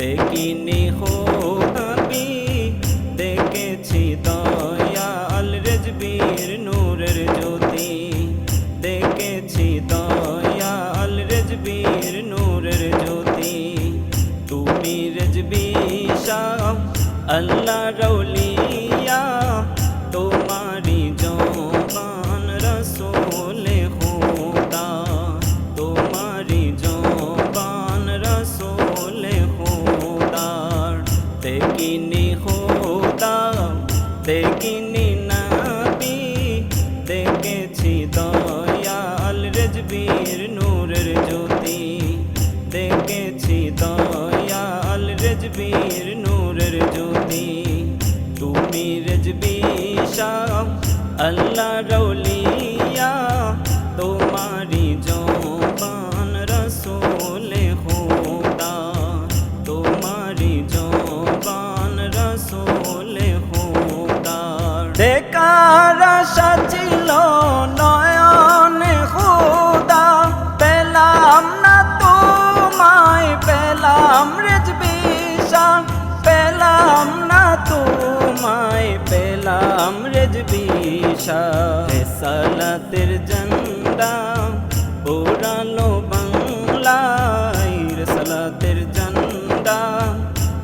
দেখিনি হোবি দেখেছি দয়াল রেজবীর নূরের জ্যোতি। দেখেছি দয়াল রেজবীর নূরের জ্যোতি। তুমি রেজবি শাহ আল্লাহ দেখিনি খুদা দেখিনি নাবি দেখেছি দয়াল রেজবীর নূরের জ্যোতি, দেখেছি দয়াল রেজবীর নূরের জ্যোতি। তুমি রেজবি শাহ আল্লাহ রৌলিয়া তোমারি জবান রসোলে। তোমায় পেলাম রেজবিশা। সালাতের জন্দা ওরালো বাংলায়। সালাতের জন্দা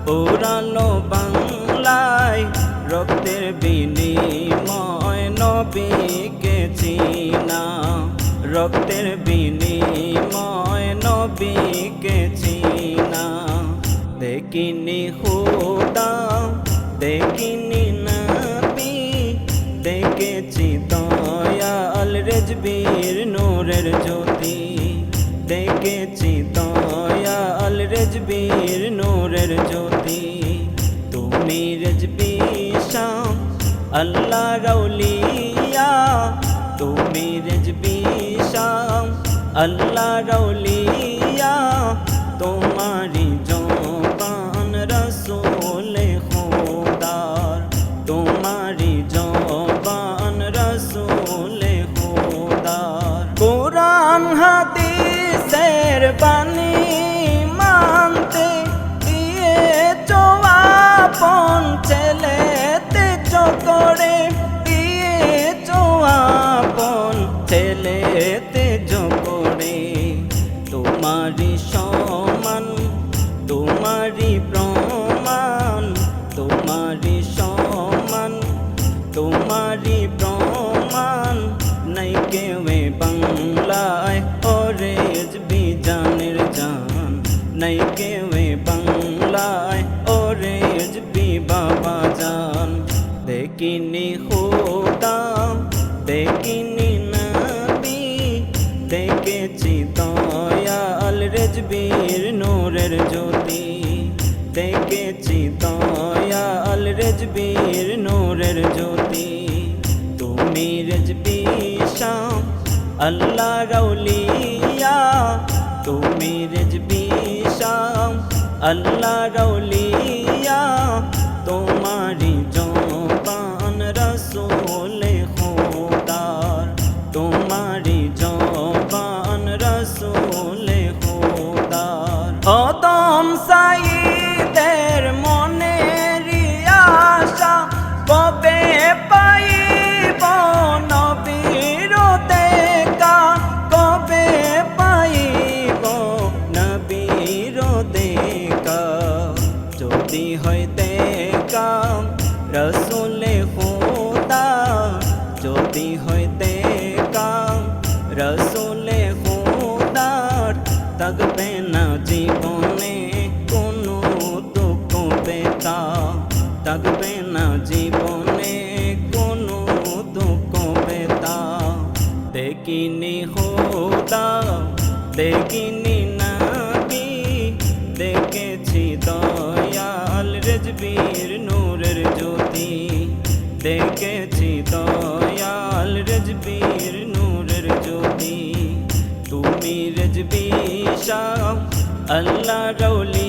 ওরালো বাংলায়। রক্তের বিনিময় নবীকে চিনা। রক্তের বিনিময় নবীকে চিনা। দেখিনি হুদা দেখিনি নবী দেখেছি দয়াল রেজবীর নূরের জ্যোতি। দেখেছি দয়াল রেজবীর নূরের জ্যোতি। তুমি রেজবি শাম আল্লাহ রৌলিয়া তুমি রেজবি শাম আল্লাহ রৌলিয়া তোমারি জবান কোরআন হাদিসের বাণী মানতে দিয়ে চোয়াপন ছেলেতে চকরে দিয়ে চোয়াপন ছেলেতে চকরে তোমারি সমান দেখিনি হোতাম দেখিনি নবী। দেখেছি দয়াল রেজবীর নূরের জ্যোতি। দেখেছি দয়াল রেজবীর নূরের জ্যোতি। তুমি রেজবি শাম আল্লাহ রৌলিয়া তুমি রেজবি শাম আল্লাহ রৌলিয়া তোমারি জবান দেখা যদি হয় দেখা রসুলে খোদা যদি হয় দেখা রসুলে খোদার থাকবে না জীবনে কোনো দুঃখ বেতা থাকবে না জীবনে কোনো দুঃখ বেতা দেখিনি হোদা দেখিনি নাবি রেজবীর নূরের জ্যোতি তুমি রেজবি শাহ আল্লাহ রৌলিয়া